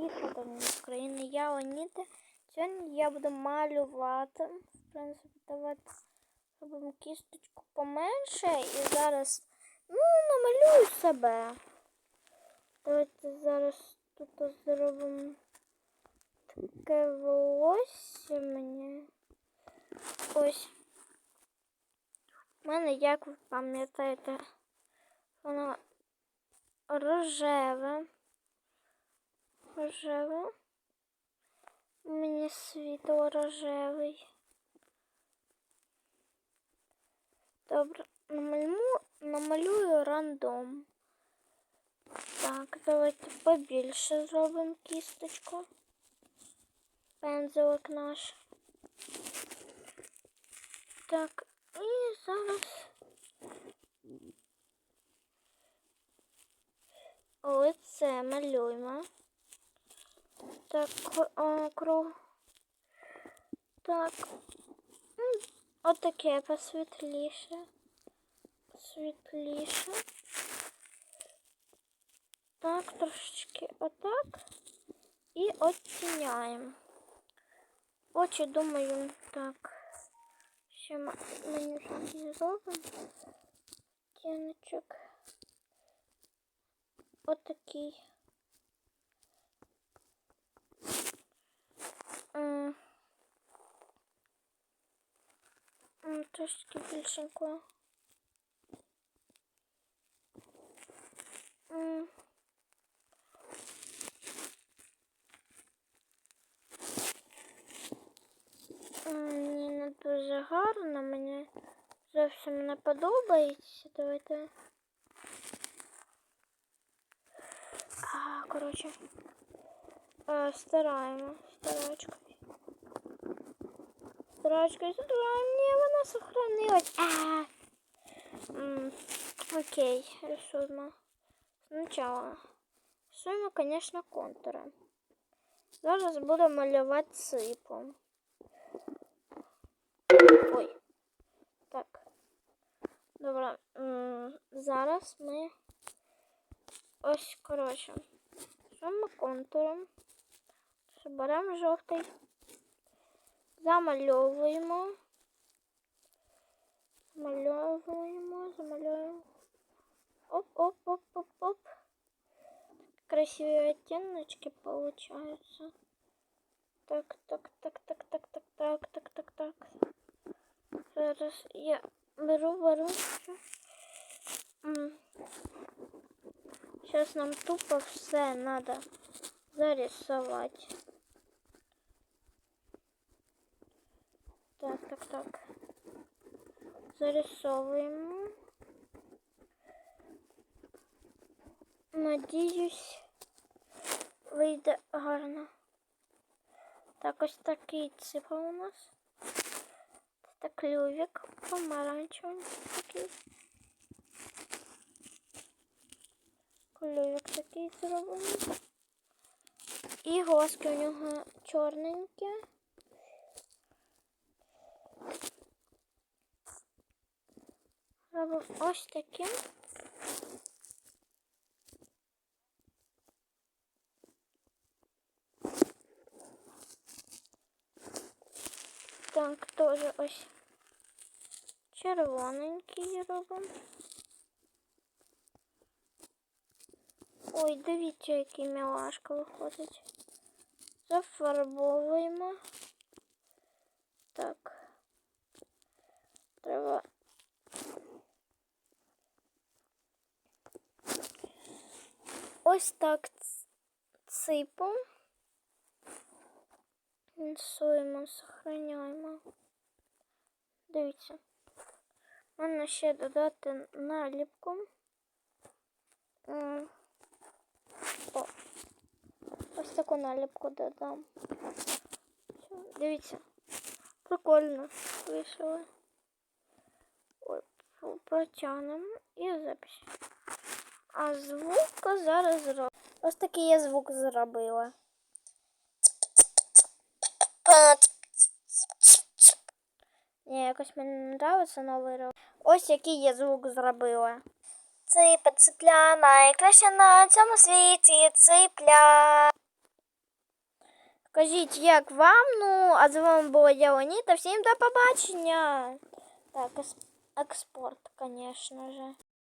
Їхати з України. Я Оніта. Сьогодні я буду малювати. В принципі, давайте зробимо кісточку поменше і зараз ну, намалюю себе. Давайте зараз тут зробимо таке волосся мені. Ось. У мене, як ви пам'ятаєте, воно рожеве. Рожеве. У мене світло рожевий. Добре, намалюю, намалюю рандом. Так, давайте побільше зробимо кісточку. Пензлик наш. Так, і зараз лице малюємо. Так, о, круг. Так. М, Отаке посвітліше. Світліше. Так, трошечки отак. І оттіняємо. Очі, думаю, так. Ще м- мені щось зробимо. Тіночок. Отакий. М, Трошки більшенько. М. М, Мені не дуже гарно, мені зовсім не подобається. Давайте. А, коротше. А, стараємо. Старачкою. Стараємо. Ні, вона сохранилась. А. Окей, рисуємо. Сначала. Рисуємо, конечно, контури. Зараз буду малювати сипом. Ой. Так. Добре. Зараз ми ось, коротше, рисуємо контуром. Беремо жовтий. Замальовуємо. Замальовуємо, замальовуємо. Оп-оп-оп-оп-оп. Красивые оттеночки получаются. Так, так, так, так, так, так, так, так, так, так. Зараз я беру, беру. Сейчас нам тупо все надо зарисовать. Так, так, так. Зарисовуємо. Надіюсь, вийде гарно. Так, ось такий цифр у нас. Це клювик помаранчевий такий. Клювик такий зроблений. І глазки у нього чорненькі. ось таким. Так, теж ось червоненький робимо. Ой, дивіться, який мілашка виходить. Зафарбовуємо. Так. Треба. Ось так ципом. Рисуємо, сохраняємо. Дивіться. Можна ще додати наліпку. О. Ось таку наліпку додам. Дивіться. Прикольно вийшло. Протягнемо і запись. А звук зараз зроблю. Ось такий я звук зробила. Ні, якось мені не подобається новий рок. Ось який я звук зробила. Ципа ципля, найкраща на цьому світі ципля. Кажіть, як вам? Ну, а з вами була я Леоніда. Всім до побачення. Так, експорт, звісно же.